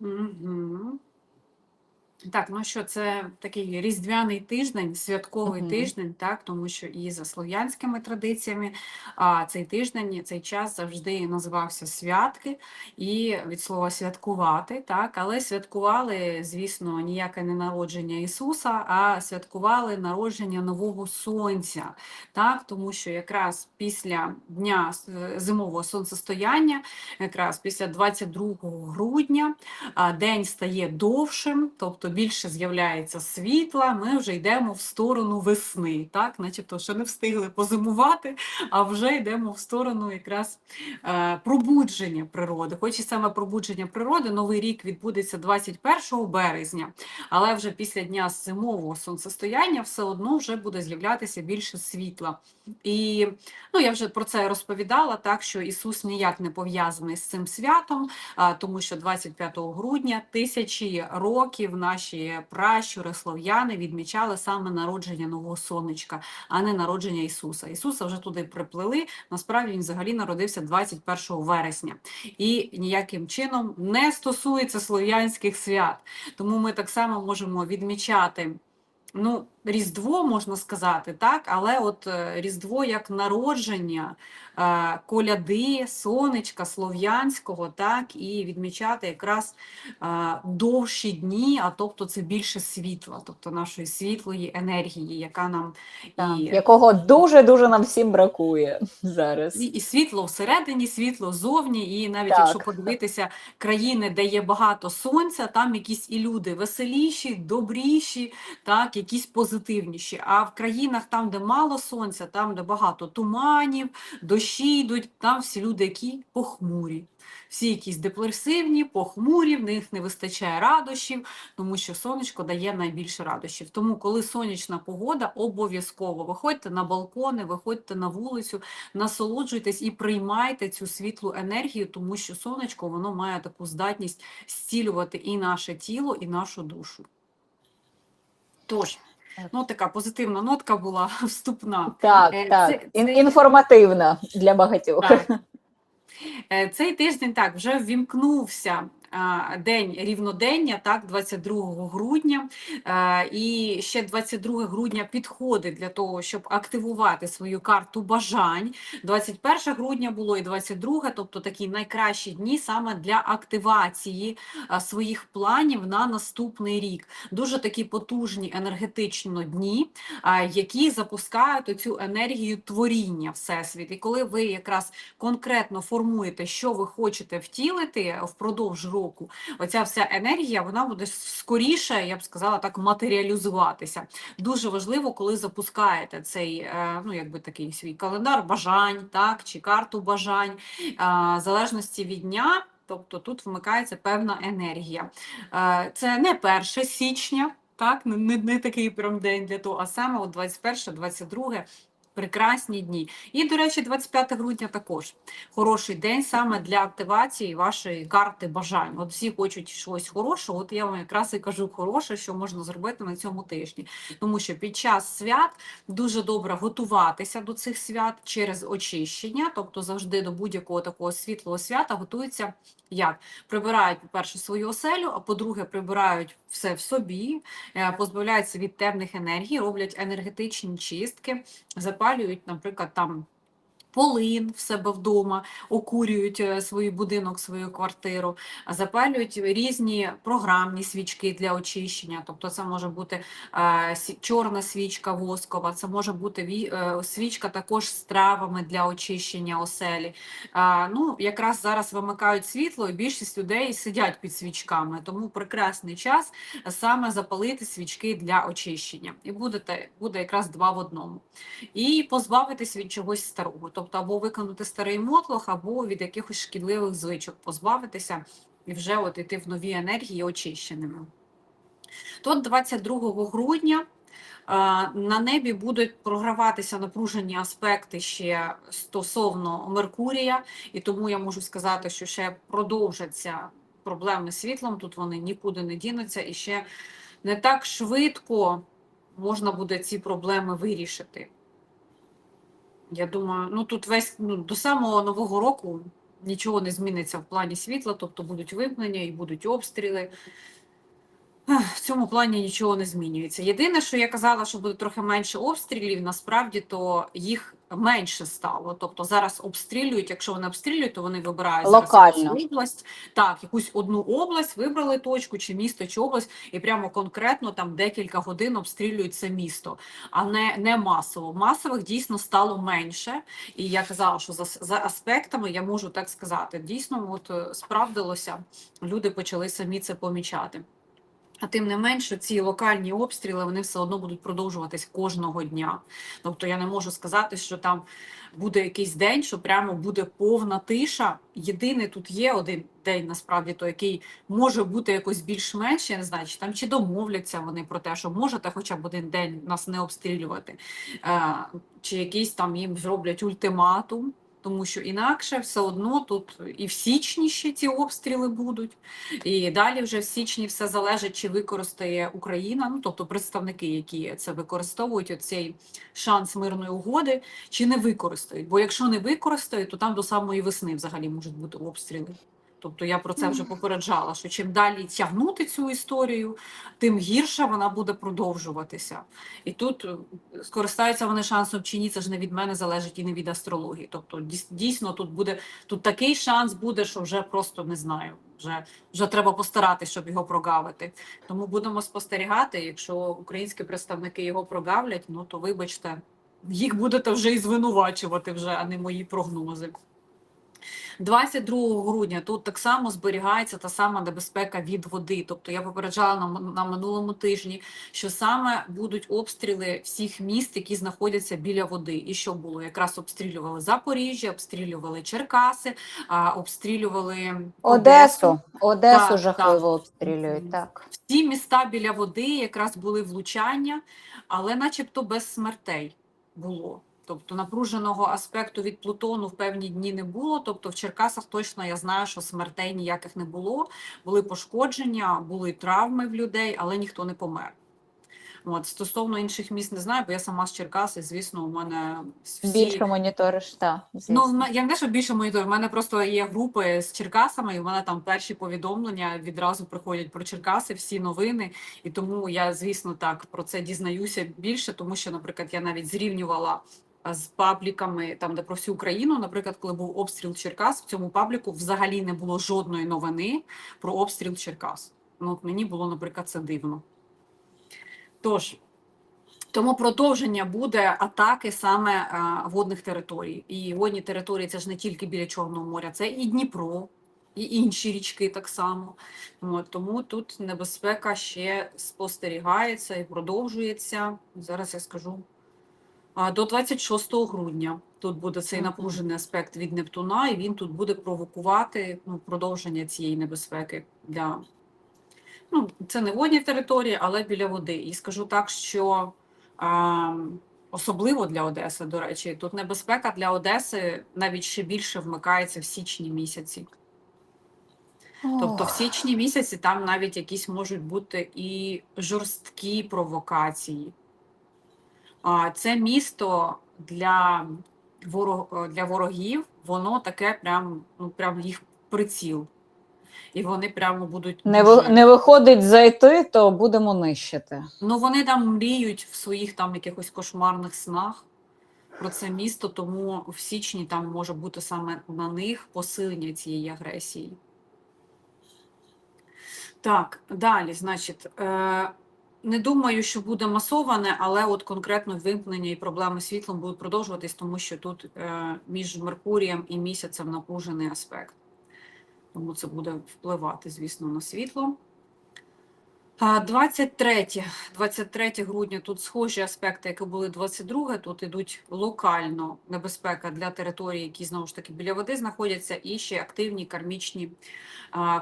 Мгм. Так, ну що це такий різдвяний тиждень, святковий Мгм. тиждень, так, тому що і за слов'янськими традиціями, а цей тиждень, цей час завжди називався святки, і від слова святкувати, так, але святкували, звісно, ніяке не народження Ісуса, а святкували народження нового сонця, так, тому що якраз після дня е, зимового сонцестояння, якраз після 22 грудня, день стає довшим, тобто більше з'являється світла, ми вже йдемо в сторону весни, так? начебто ще не встигли позимувати, а вже йдемо в сторону якраз е, пробудження природи. Хоч і саме пробудження природи, новий рік відбудеться 21 березня, але вже після дня зимового сонцестояння все одно вже буде з'являтися більше світла. І ну, я вже про це розповідала, так що Ісус ніяк не пов'язаний з цим святом, тому що 25 грудня тисячі років наші пращури слов'яни відмічали саме народження нового сонечка, а не народження Ісуса. Ісуса вже туди приплели. Насправді він взагалі народився 21 вересня і ніяким чином не стосується слов'янських свят. Тому ми так само можемо відмічати. Ну, Різдво можна сказати, так, але от е, Різдво як народження е, коляди, сонечка слов'янського, так, і відмічати якраз е, довші дні, а тобто це більше світла, тобто нашої світлої енергії, яка нам Так, і, якого дуже-дуже нам всім бракує зараз. і, і світло всередині, світло ззовні, і навіть Так. якщо подивитися країни, де є багато сонця, там якісь і люди веселіші, добріші, так, якісь позитивніші. А в країнах, там, де мало сонця, там, де багато туманів, дощі йдуть, там всі люди, які похмурі. Всі якісь депресивні, похмурі, в них не вистачає радощів, тому що сонечко дає найбільше радощів. Тому, коли сонячна погода, обов'язково виходьте на балкони, виходьте на вулицю, насолоджуйтесь і приймайте цю світлу енергію, тому що сонечко воно має таку здатність зцілювати і наше тіло, і нашу душу. Тож, ну така позитивна нотка була вступна. Так, Е, так. це- це- Інформативна для багатьох. Так. Е, Цей тиждень так вже ввімкнувся день рівнодення, так, 22 грудня. Е, І ще 22 грудня підходить для того, щоб активувати свою карту бажань. 21 грудня було і 22, тобто такі найкращі дні саме для активації своїх планів на наступний рік. Дуже такі потужні енергетично дні, які запускають оцю енергію творіння Всесвіт. І коли ви якраз конкретно формуєте, що ви хочете втілити впродовж року, оця вся енергія вона буде скоріше, я б сказала, так матеріалізуватися. Дуже важливо, коли запускаєте цей е, ну, якби такий свій календар бажань, так, чи карту бажань, в залежності від дня. Тобто тут вмикається певна енергія. Е, Це не 1 січня, так, не, не, такий прям день для того, а саме от 21, 22 прекрасні дні. І, до речі, 25 грудня також хороший день саме для активації вашої карти бажань. От всі хочуть щось хорошого, от я вам якраз і кажу хороше, що можна зробити на цьому тижні. Тому що під час свят дуже добре готуватися до цих свят через очищення, тобто завжди до будь-якого такого світлого свята готуються як? Прибирають, по-перше, свою оселю, а по-друге, прибирають все в собі, е, позбавляються від темних енергій, роблять енергетичні чистки, запалюють, наприклад, там. Полин в себе вдома, окурюють е, свій будинок, свою квартиру, запалюють різні програмні свічки для очищення. Тобто це може бути е, чорна свічка воскова, це може бути е, свічка також з травами для очищення оселі. Ну, якраз зараз вимикають світло, і більшість людей сидять під свічками, тому прекрасний час саме запалити свічки для очищення. І будете, буде якраз два в одному. І позбавитись від чогось старого. Тобто або виконати старий мотлох, або від якихось шкідливих звичок позбавитися і вже от іти в нові енергії очищеними. Тут 22 грудня на небі будуть програватися напружені аспекти ще стосовно Меркурія, і тому я можу сказати, що ще продовжаться проблеми з світлом, тут вони нікуди не дінуться, і ще не так швидко можна буде ці проблеми вирішити. Я думаю, ну тут весь ну, до самого Нового року нічого не зміниться в плані світла, тобто будуть вимкнення і будуть обстріли. В цьому плані нічого не змінюється. Єдине, що я казала, що буде трохи менше обстрілів, насправді то їх менше стало. Тобто зараз обстрілюють. Якщо вони обстрілюють, то вони вибирають зараз якусь область. Так, якусь одну область вибрали точку, чи місто, чи область, і прямо конкретно там декілька годин обстрілюють це місто, а не, не масово. Масових дійсно стало менше. І я казала, що за, за аспектами я можу так сказати. Дійсно, от е, справдилося, люди почали самі це помічати. А тим не менше, ці локальні обстріли вони все одно будуть продовжуватись кожного дня. Тобто я не можу сказати, що там буде якийсь день, що прямо буде повна тиша. Єдиний тут є один день, насправді, то який може бути якось більш-менш, я не знаю, чи там чи домовляться вони про те, що можете хоча б один день нас не обстрілювати, е, чи якийсь там їм зроблять ультиматум. Тому що інакше все одно тут і в січні ще ці обстріли будуть, і далі вже в січні все залежить, чи використає Україна, ну тобто представники, які це використовують, оцей шанс мирної угоди, чи не використають. Бо якщо не використають, то там до самої весни взагалі можуть бути обстріли. Тобто я про це вже попереджала, що чим далі тягнути цю історію, тим гірше вона буде продовжуватися. І тут е, скористаються вони шансом чи ні, це ж не від мене залежить і не від астрології. Тобто дійс- дійсно тут буде тут такий шанс буде, що вже просто не знаю. Вже вже треба постаратись, щоб його прогавити. Тому будемо спостерігати. Якщо українські представники його прогавлять, ну то вибачте, їх будете вже і звинувачувати, вже, а не мої прогнози. 22 грудня тут так само зберігається та сама небезпека від води. Тобто я попереджала на, на минулому тижні, що саме будуть обстріли всіх міст, які знаходяться біля води. І що було? Якраз обстрілювали Запоріжжя, обстрілювали Черкаси, а, обстрілювали Одесу. Одесу Так, жахливо так. обстрілюють. Так. Всі міста біля води якраз були влучання, але начебто без смертей було. Тобто напруженого аспекту від Плутону в певні дні не було. Тобто в Черкасах точно я знаю, що смертей ніяких не було. Були пошкодження, були травми в людей, але ніхто не помер. От стосовно інших міст не знаю, бо я сама з Черкас, і звісно, у мене всі... Більше моніториш, так. Ну, в ме- я не що більше монітор, в мене просто є групи з Черкасами, і в мене там перші повідомлення відразу приходять про Черкаси, всі новини. І тому я, звісно, так про це дізнаюся більше, тому що, наприклад, я навіть зрівнювала з пабліками, там, де про всю Україну, наприклад, коли був обстріл Черкас, в цьому пабліку взагалі не було жодної новини про обстріл Черкас. Ну, от мені було, наприклад, це дивно. Тож, тому продовження буде атаки саме е, водних територій. І водні території це ж не тільки біля Чорного моря, це і Дніпро, і інші річки так само. От, тому тут небезпека ще спостерігається і продовжується. Зараз я скажу. А, До 26 грудня тут буде цей напружений аспект від Нептуна, і він тут буде провокувати ну, продовження цієї небезпеки для ну, це не водні території, але біля води. І скажу так, що а, особливо для Одеси, до речі, тут небезпека для Одеси навіть ще більше вмикається в січні місяці. Тобто в січні місяці там навіть якісь можуть бути і жорсткі провокації. А, Це місто для, ворог, для ворогів, воно таке прям, ну, прям їх приціл. І вони прямо будуть Не, ви, не виходить зайти, то будемо нищити. Ну, вони там мріють в своїх там якихось кошмарних снах про це місто, тому в січні там може бути саме на них посилення цієї агресії. Так, далі, значить, е, не думаю, що буде масоване, але от конкретно вимкнення і проблеми з світлом будуть продовжуватись, тому що тут е, між Меркурієм і місяцем напружений аспект. Тому це буде впливати, звісно, на світло. А, 23, 23 грудня тут схожі аспекти, які були 22, тут ідуть локально небезпека для територій, які знову ж таки біля води знаходяться, і ще активні кармічні,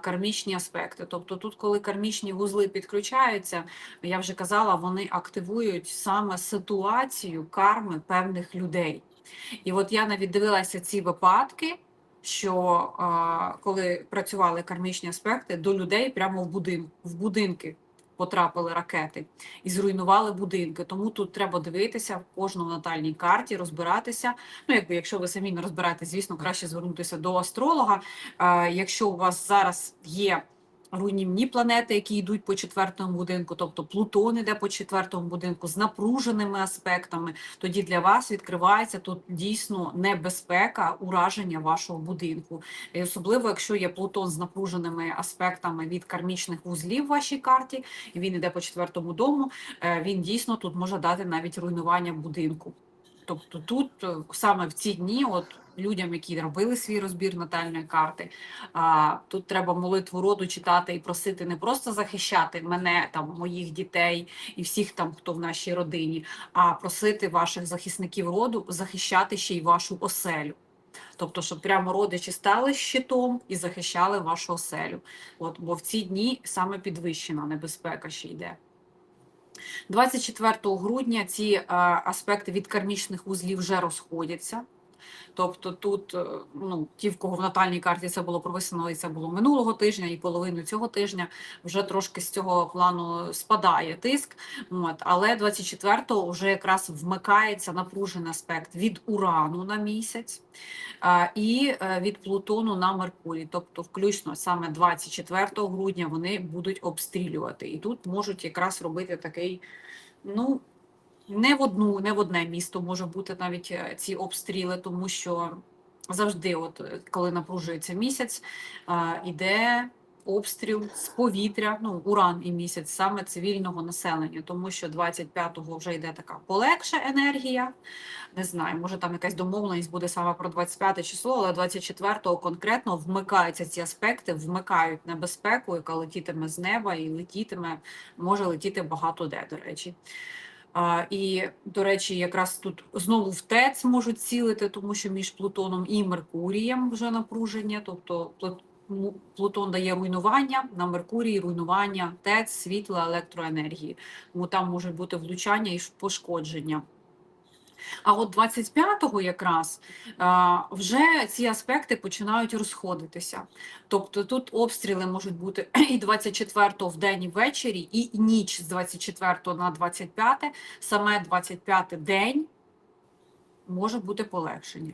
кармічні аспекти. Тобто тут, коли кармічні вузли підключаються, я вже казала, вони активують саме ситуацію карми певних людей. І от я навіть дивилася ці випадки, що коли працювали кармічні аспекти до людей прямо в будин, в будинки потрапили ракети і зруйнували будинки. Тому тут треба дивитися в кожну натальній карті, розбиратися. Ну, якби якщо ви самі не розбираєтесь, звісно, краще звернутися до астролога. Якщо у вас зараз є руйнівні планети, які йдуть по четвертому будинку, тобто Плутон іде по четвертому будинку з напруженими аспектами, тоді для вас відкривається тут дійсно небезпека ураження вашого будинку. І особливо, якщо є Плутон з напруженими аспектами від кармічних вузлів в вашій карті, і він іде по четвертому дому, е, він дійсно тут може дати навіть руйнування будинку. Тобто тут е, саме в ці дні, от людям, які робили свій розбір натальної карти, а, тут треба молитву роду читати і просити не просто захищати мене, там моїх дітей і всіх там, хто в нашій родині, а просити ваших захисників роду захищати ще й вашу оселю. Тобто, щоб прямо родичі стали щитом і захищали вашу оселю. От, бо в ці дні саме підвищена небезпека ще йде. 24 грудня ці е, аспекти від кармічних вузлів вже розходяться. Тобто тут, е, ну, ті, в кого в натальній карті це було прописано, і це було минулого тижня, і половину цього тижня вже трошки з цього плану спадає тиск. От, але 24-го вже якраз вмикається напружений аспект від урану на місяць і е, від Плутону на Меркурій. Тобто, включно саме 24 грудня вони будуть обстрілювати. І тут можуть якраз робити такий, ну. Не в одну, не в одне місто може бути навіть е, ці обстріли, тому що завжди, от е, коли напружується місяць, іде обстріл з повітря, ну уран і місяць саме цивільного населення, тому що 25-го вже йде така полегша енергія. Не знаю, може там якась домовленість буде саме про 25 число, але 24-го конкретно вмикаються ці аспекти, вмикають небезпеку, яка летітиме з неба і летітиме, може летіти багато де, до речі. А, і, до речі, якраз тут знову в ТЕЦ можуть цілити, тому що між Плутоном і Меркурієм вже напруження, тобто Плут- Плутон дає руйнування, на Меркурії руйнування ТЕЦ, світла, електроенергії. Тому там може бути влучання і пошкодження. А от 25-го якраз вже ці аспекти починають розходитися. Тобто тут обстріли можуть бути і 24-го в день і ввечері, і ніч з 24 на 25, саме 25 день може бути полегшення.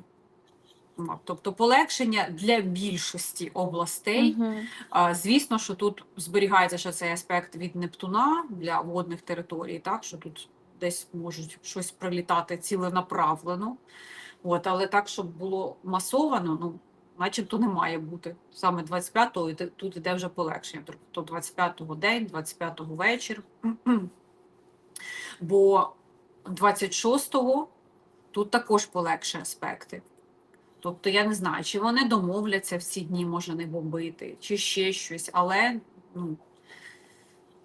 Тобто полегшення для більшості областей. Мгм. А, Звісно, що тут зберігається ще цей аспект від Нептуна для водних територій, так що тут десь можуть щось прилітати ціленаправлено. От, але так, щоб було масовано, ну, начебто не має бути. Саме 25-го і тут іде вже полегшення. Тобто 25-го день, 25-го вечір. Бо 26-го тут також полегші аспекти. Тобто я не знаю, чи вони домовляться в ці дні, може не бомбити, чи ще щось, але ну,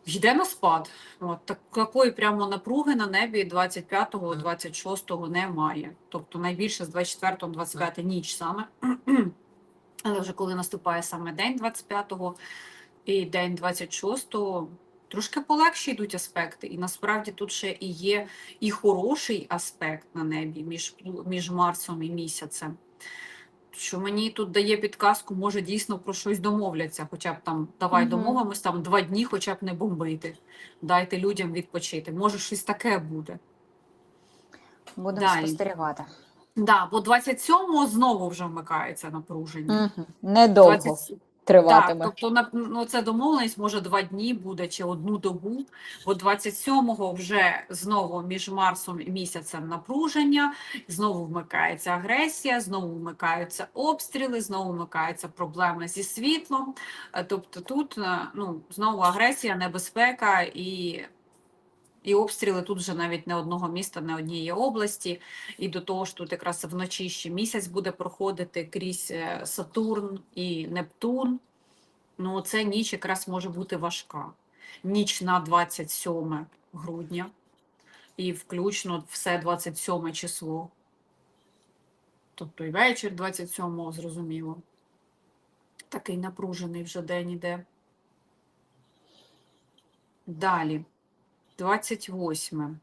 йде на спад. От, так, такої прямо напруги на небі 25-го, 26-го немає. Тобто найбільше з 24-го, 25 ніч саме. Але вже коли наступає саме день 25-го і день 26-го, трошки полегші йдуть аспекти. І насправді тут ще і є і хороший аспект на небі між, між Марсом і місяцем. Що мені тут дає підказку, може дійсно про щось домовляться, хоча б там давай угу. домовимось там два дні, хоча б не бомбити. Дайте людям відпочити. Може, щось таке буде. Будемо Далі. спостерігати. Да, бо 27-го знову вже вмикається напруження. Угу. Недовго 20 триватиме. Так, тобто ну, це домовленість може два дні буде чи одну добу. Бо 27-го вже знову між Марсом і місяцем напруження, знову вмикається агресія, знову вмикаються обстріли, знову вмикаються проблеми зі світлом. Е, Тобто тут е, ну, знову агресія, небезпека і. І обстріли тут вже навіть не одного міста, не однієї області. І до того ж, тут якраз вночі ще місяць буде проходити крізь е, Сатурн і Нептун. Ну, це ніч якраз може бути важка. Ніч на 27 грудня і включно все 27 число. Тобто і вечір 27-го, зрозуміло. Такий напружений вже день іде. Далі. 28.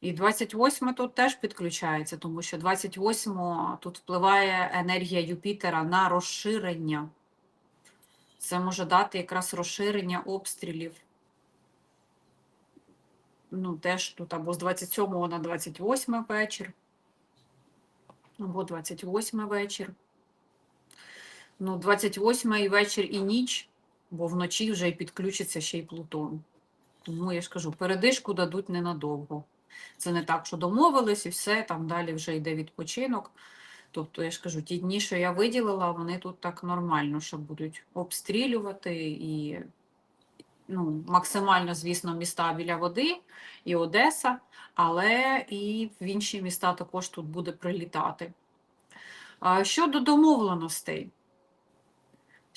І 28 тут теж підключається, тому що 28 тут впливає енергія Юпітера на розширення. Це може дати якраз розширення обстрілів ну, теж тут або з 27 на 28 вечір, або 28 вечір. Ну, 28 вечір і ніч, бо вночі вже і підключиться ще й Плутон. Тому я ж кажу, передишку дадуть ненадовго. Це не так, що домовились і все, там далі вже йде відпочинок. Тобто, я ж кажу, ті дні, що я виділила, вони тут так нормально, що будуть обстрілювати і ну, максимально, звісно, міста біля води і Одеса, але і в інші міста також тут буде прилітати. Щодо домовленостей.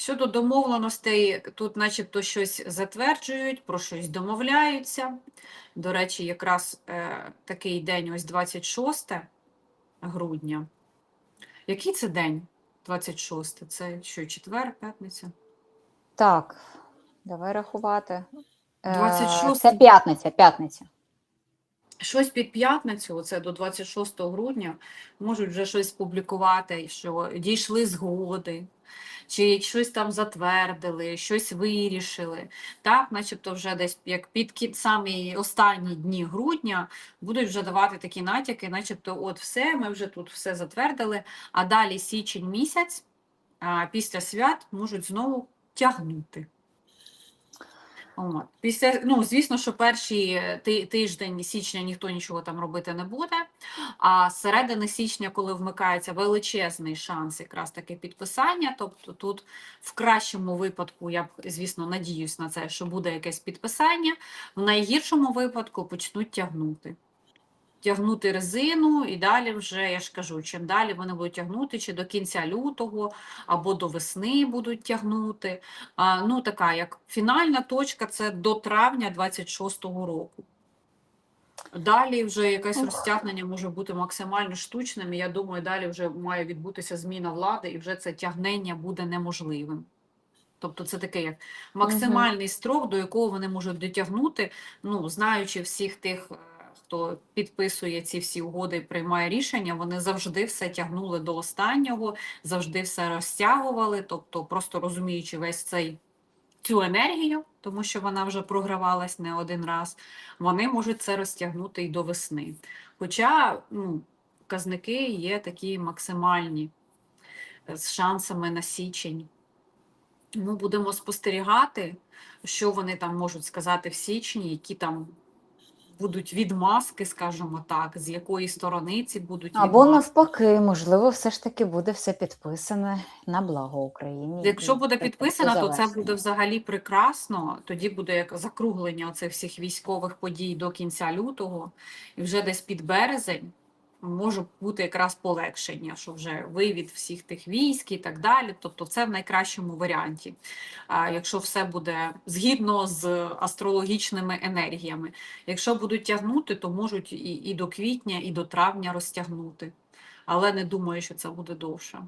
Щодо домовленостей, тут начебто щось затверджують, про щось домовляються. До речі, якраз е, такий день, ось 26 грудня. Який це день? 26? Це що, четвер, п'ятниця? Так, давай рахувати. Е, 26. Це п'ятниця, п'ятниця. Щось під п'ятницю, оце до 26 грудня, можуть вже щось публікувати, що дійшли згоди, чи щось там затвердили, щось вирішили. Так, начебто вже десь як під кі- самі останні дні грудня будуть вже давати такі натяки, начебто, от все, ми вже тут все затвердили, а далі січень місяць а, після свят можуть знову тягнути. От. Після, ну, звісно, що перший тиждень січня ніхто нічого там робити не буде. А з середини січня, коли вмикається величезний шанс якраз таке підписання, тобто тут в кращому випадку, я б, звісно, надіюсь на це, що буде якесь підписання, в найгіршому випадку почнуть тягнути. Тягнути резину, і далі вже, я ж кажу, чим далі вони будуть тягнути, чи до кінця лютого, або до весни будуть тягнути. А, ну, така як фінальна точка це до травня 26-го року. Далі вже якесь розтягнення може бути максимально штучним. І я думаю, далі вже має відбутися зміна влади, і вже це тягнення буде неможливим. Тобто це таке як максимальний строк, до якого вони можуть дотягнути, ну, знаючи всіх тих, е, хто підписує ці всі угоди і приймає рішення, вони завжди все тягнули до останнього, завжди все розтягували, тобто просто розуміючи весь цей цю енергію, тому що вона вже програвалась не один раз, вони можуть це розтягнути і до весни. Хоча ну, показники є такі максимальні е, з шансами на січень. Ми будемо спостерігати, що вони там можуть сказати в січні, які там будуть відмазки, скажімо так, з якої сторони ці будуть Або відмазки. навпаки, можливо, все ж таки буде все підписане на благо Україні. Якщо буде підписано, то це буде взагалі прекрасно. Тоді буде як закруглення оцих всіх військових подій до кінця лютого, і вже десь під березень може бути якраз полегшення, що вже вивід всіх тих військ і так далі. Тобто, це в найкращому варіанті. Якщо все буде згідно з астрологічними енергіями. Якщо будуть тягнути, то можуть і, і до квітня, і до травня розтягнути. Але не думаю, що це буде довше.